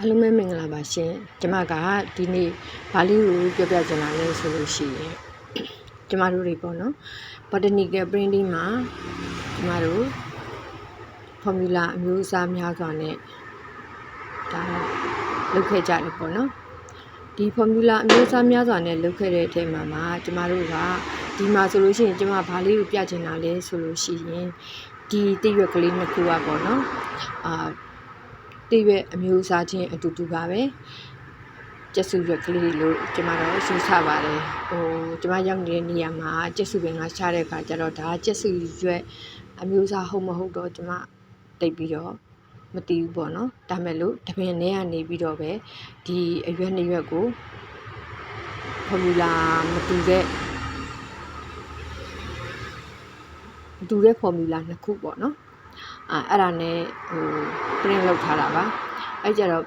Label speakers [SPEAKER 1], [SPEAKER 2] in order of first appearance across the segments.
[SPEAKER 1] အားလုံးပဲမင်္ဂလာပါရှင်ကျမကဒီနေ့ဘာလေးကိုပြောပြချင်တာလဲဆိုလို့ရှိရင်ကျမတို့တွေပေါ့နော် botanical printing မှာကျမတို့ formula အမျိုးအစားများစွာနဲ့ဒါလုပ်ခဲ့ကြတယ်ပေါ့နော်ဒီ formula အမျိုးအစားများစွာနဲ့လုပ်ခဲ့တဲ့အချိန်မှာမှာကျမတို့ကဒီမှာဆိုလို့ရှိရင်ကျမဘာလေးကိုပြချင်တာလဲဆိုလို့ရှိရင်ဒီတိရွက်ကလေးနှစ်ခုอ่ะပေါ့နော်အာ တည့်ရွက်အမျိုးအစားချင်းအတူတူပါပဲကျက်စုရွက်ကလေးလို့ကျမတို့ယူဆပါတယ်ဟိုကျမရောက်နေတဲ့နေရာမှာကျက်စုပင်ကရှားတဲ့အခါကျတော့ဒါကျက်စုရွက်အမျိုးအစားဟုတ်မဟုတ်တော့ကျမတိတ်ပြီးတော့မသိဘူးပေါ့နော်ဒါမဲ့လို့တပင်ထဲကနေပြီးတော့ပဲဒီအရွက်နှစ်ရွက်ကိုဖော်မူလာမတူတဲ့မတူတဲ့ဖော်မူလာနှစ်ခုပေါ့နော်အာအဲ့ဒါနဲ့ဟို print လုပ်ထားတာပါအဲ့ကြတော့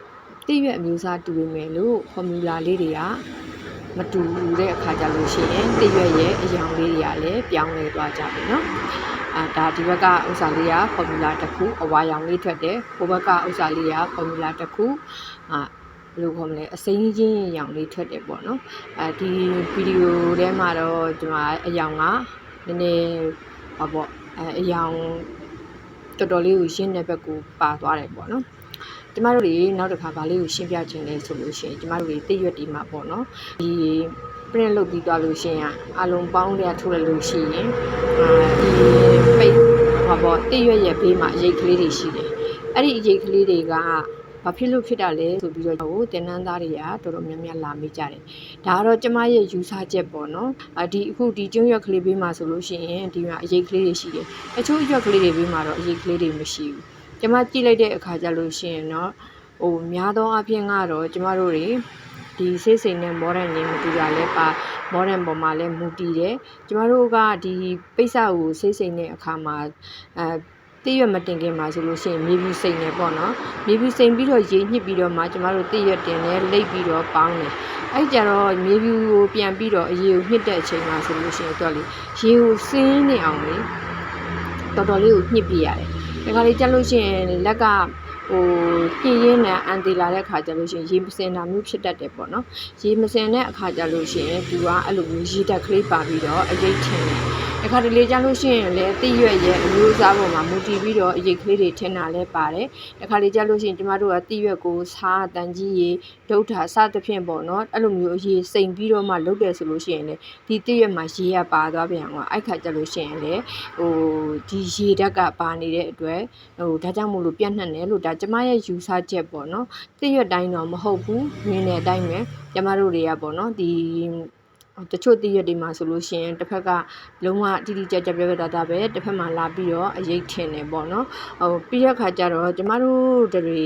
[SPEAKER 1] တိရွက်အမျိုးအစားတူပေမဲ့လို့ formula လေးတွေကမတူတဲ့အခါကျလို့ရှိရင်တိရွက်ရဲ့အယောင်လေးတွေကလည်းပြောင်းလဲသွားကြပြီเนาะအာဒါဒီဘက်ကဥစ္စာလေးက formula တစ်ခုအဝါရောင်လေးထွက်တယ်ဟိုဘက်ကဥစ္စာလေးက formula တစ်ခုအာဘယ်လိုခေါ်မလဲအစိမ်းချင်းရောင်လေးထွက်တယ်ပေါ့နော်အဲဒီဗီဒီယိုထဲမှာတော့ဒီမှာအယောင်ကနည်းနည်းဟောပေါ့အဲအယောင် တော်တော်လေးကိုရင်းတဲ့ဘက်ကိုပါသွားတယ်ပေါ့နော်ကျမတို့တွေနောက်တစ်ခါဗာလေးကိုရှင်းပြခြင်းလဲဆိုလို့ရှိရင်ကျမတို့တွေတိရွက်တီမှာပေါ့နော်ဒီ print လုပ်ပြီးသွားလို့ရှိရင်အလုံးပေါင်းတဲ့ထိုးလိုက်လို့ရှိရင်အာဒီပိတ်ဟောပေါ့တိရွက်ရဲ့ဘေးမှာအရေးကလေးတွေရှိတယ်အဲ့ဒီအရေးကလေးတွေက ဘာဖြစ်လို့ဖြစ်တာလဲဆိုပြီးတော့ဟိုတင်နန်းသားတွေကတော်တော်များများလာမိကြတယ်။ဒါကတော့ကျမရဲ့ယူဆချက်ပေါ့နော်။အဒီအခုဒီကျွန်းရွက်ကလေးဘေးမှာဆိုလို့ရှိရင်ဒီမှာအရေးကလေးတွေရှိတယ်။တချို့ရွက်ကလေးတွေဘေးမှာတော့အရေးကလေးတွေမရှိဘူး။ကျမကြည့်လိုက်တဲ့အခါကျလို့ရှိရင်တော့ဟိုများသောအားဖြင့်ကတော့ကျမတို့တွေဒီစိတ်စိမ်နဲ့ modern နဲ့မတူတာလဲပါ modern ပေါ်မှာလဲမူတည်တယ်ကျမတို့ကဒီပိဿကိုစိတ်စိမ်တဲ့အခါမှာအဲ တည့်ရွက်မတင်ခင်မှာဆိုလို့ရှိရင်မြေဘူးစိမ်နေပေါ့နော်မြေဘူးစိမ်ပြီးတော့ရေညှစ်ပြီးတော့မှကျမတို့တည့်ရွက်တင်လဲလိပ်ပြီးတော့ပေါင်းတယ်အဲ့ကြတော့မြေဘူးကိုပြန်ပြီးတော့အရေကိုညှစ်တဲ့အချိန်မှာဆိုလို့ရှိရင်တော့လေရေကိုစင်းနေအောင်လေတော်တော်လေးကိုညှစ်ပြရတယ်ဒါကြလေကြလို့ရှိရင်လက်ကဟိုပြင်းရင်းနဲ့အန်တီလာတဲ့အခါကျလို့ရှိရင်ရေမစင်တာမျိုးဖြစ်တတ်တယ်ပေါ့နော်ရေမစင်တဲ့အခါကျလို့ရှိရင်သူကအဲ့လိုမျိုးရေဓာတ်ကလေးပါပြီးတော့အရေးထင်တယ် အခါတလေကြလို့ရှိရင်လည်းတိရွက်ရဲ့အမျိုးအစားပေါ်မှာမူတည်ပြီးတော့အရေးကလေးတွေထင်တာလည်းပါတယ်တခါလေကြလို့ရှိရင်ကျမတို့ကတိရွက်ကိုစားတန်ကြီးရေဒုတ်တာစသဖြင့်ပေါ့နော်အဲ့လိုမျိုးအရေးစိမ်ပြီးတော့မှလုပ်တယ်ဆိုလို့ရှိရင်လေဒီတိရွက်မှာရေရပါသွားပြန်ကွာအဲ့ခါကြလို့ရှိရင်လေဟိုဒီရေဓာတ်ကပါနေတဲ့အတွက်ဟိုဒါကြောင့်မို့လို့ပြတ်နှံ့တယ်လို့ဒါကျမရဲ့ယူဆချက်ပေါ့နော်တိရွက်တိုင်းတော့မဟုတ်ဘူးမြင်တဲ့အတိုင်းပဲကျမတို့တွေကပေါ့နော်ဒီ တချို့တည့်ရက်တွေမှာဆိုလို့ရှိရင်တစ်ဖက်ကလုံးဝတိတိကျကျပြောပြတာတာပဲတစ်ဖက်မှာလာပြီးတော့အရေးထင်တယ်ပေါ့နော်ဟိုပြီးတဲ့အခါကျတော့ကျမတို့တွေ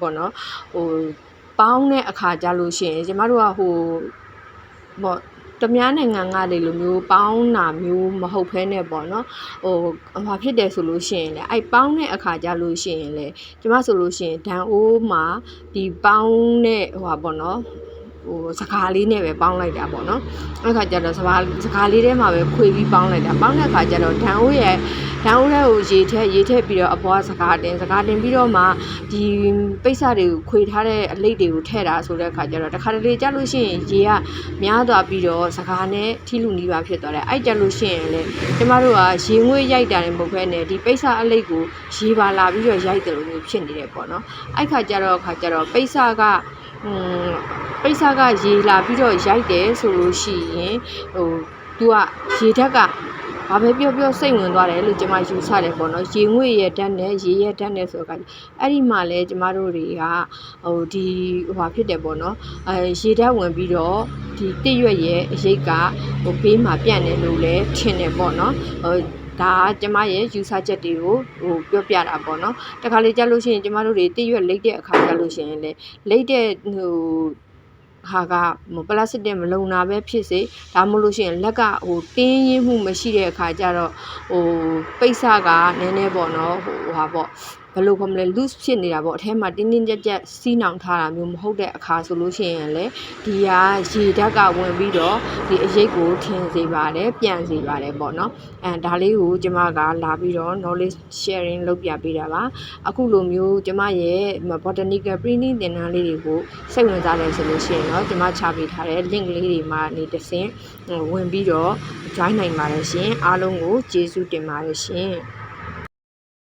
[SPEAKER 1] ပေါ့နော်ဟိုပေါင်းတဲ့အခါကျလို့ရှိရင်ကျမတို့ကဟိုပေါ့တမ ्या နိုင်ငံကလေလိုမျိုးပေါင်းတာမျိုးမဟုတ်ဖ ೇನೆ ပေါ့နော်ဟိုဘာဖြစ်တယ်ဆိုလို့ရှိရင်လေအဲ့ပေါင်းတဲ့အခါကျလို့ရှိရင်လေကျမဆိုလို့ရှိရင်ဒန်အိုးမှာဒီပေါင်းတဲ့ဟိုပါပေါ့နော် ဟိုစကားလေးနဲ့ပဲပေါင်းလိုက်တာပေါ့နော်အဲ့ခါကျတော့စကားစကားလေးထဲမှာပဲခွေပြီးပေါင်းလိုက်တာပေါင်းတဲ့အခါကျတော့ဒန်အိုးရဲ့ဒန်အိုးရဲ့ကိုရေထက်ရေထက်ပြီးတော့အပေါ်စကားတင်စကားတင်ပြီးတော့မှဒီပိတ်စတွေကိုခွေထားတဲ့အလိတ်တွေကိုထည့်တာဆိုတဲ့အခါကျတော့တခါတလေကြာလို့ရှိရင်ရေကများသွားပြီးတော့စကားနဲ့ထိလူနီးပါဖြစ်သွားတယ်အဲ့ကြလို့ရှိရင်လေကျမတို့ကရေငွေ့ရိုက်တာလည်းမဟုတ်ဘဲနဲ့ဒီပိတ်စအလိတ်ကိုရေပါလာပြီးတော့ရိုက်တယ်လို့မျိုးဖြစ်နေတယ်ပေါ့နော်အဲ့ခါကျတော့ခါကျတော့ပိတ်စကอืม ပိတ်စကရေလာပြီးတော့ရိုက်တယ်ဆိုလို့ရှိရင်ဟိုသူကရေဓာတ်ကဘာပဲပြောပြောစိတ်ဝင်သွားတယ်လို့ကျွန်မယူဆတယ်ပေါ့နော်ရေငွေ့ရဲ့ဓာတ်နဲ့ရေရဲ့ဓာတ်နဲ့ဆိုတော့အဲ့ဒီမှာလဲကျမတို့တွေကဟိုဒီဟိုဟာဖြစ်တယ်ပေါ့နော်အဲရေဓာတ်ဝင်ပြီးတော့ဒီတစ်ရွက်ရဲ့အရိတ်ကဟိုဘေးမှာပြန့်တယ်လို့လဲထင်တယ်ပေါ့နော်ဟို ဒါကကျမရဲ့ယူဆချက်တွေကိုဟိုပြောပြတာပေါ့နော်တခါလေကြာလို့ရှိရင်ကျမတို့တွေတည့်ရွက်လိတ်တဲ့အခါကြာလို့ရှိရင်လေလိတ်တဲ့ဟိုဟာကပလတ်စတစ်မလုံတာပဲဖြစ်စေဒါမှမဟုတ်လို့ရှိရင်လက်ကဟိုတင်းရင်းမှုမရှိတဲ့အခါကျတော့ဟိုပိတ်စကနည်းနည်းပေါ့နော်ဟိုဟာပေါ့ ဘယ်လိုခေါ်မလဲ loose ဖြစ်နေတာပေါ့အထဲမှာတင်းတင်းကြပ်ကြပ်စီးနှောင်ထားတာမျိုးမဟုတ်တဲ့အခါဆိုလို့ရှိရင်လည်းဒီကရေဓာတ်ကဝင်ပြီးတော့ဒီအရိတ်ကိုထင်စေပါတယ်ပြန်စေပါတယ်ပေါ့နော်အဲဒါလေးကိုကျမကလာပြီးတော့ knowledge sharing လုပ်ပြပေးတာပါအခုလိုမျိုးကျမရဲ့ botanical printing သင်တန်းလေးတွေကိုစိတ်ဝင်စားတယ်ဆိုလို့ရှိရင်တော့ကျမချပေးထားတဲ့ link လေးတွေမှာနေတစ်ဆင့်ဟိုဝင်ပြီးတော့ join နိုင်ပါတယ်ရှင်အားလုံးကိုကျေးဇူးတင်ပါတယ်ရှင်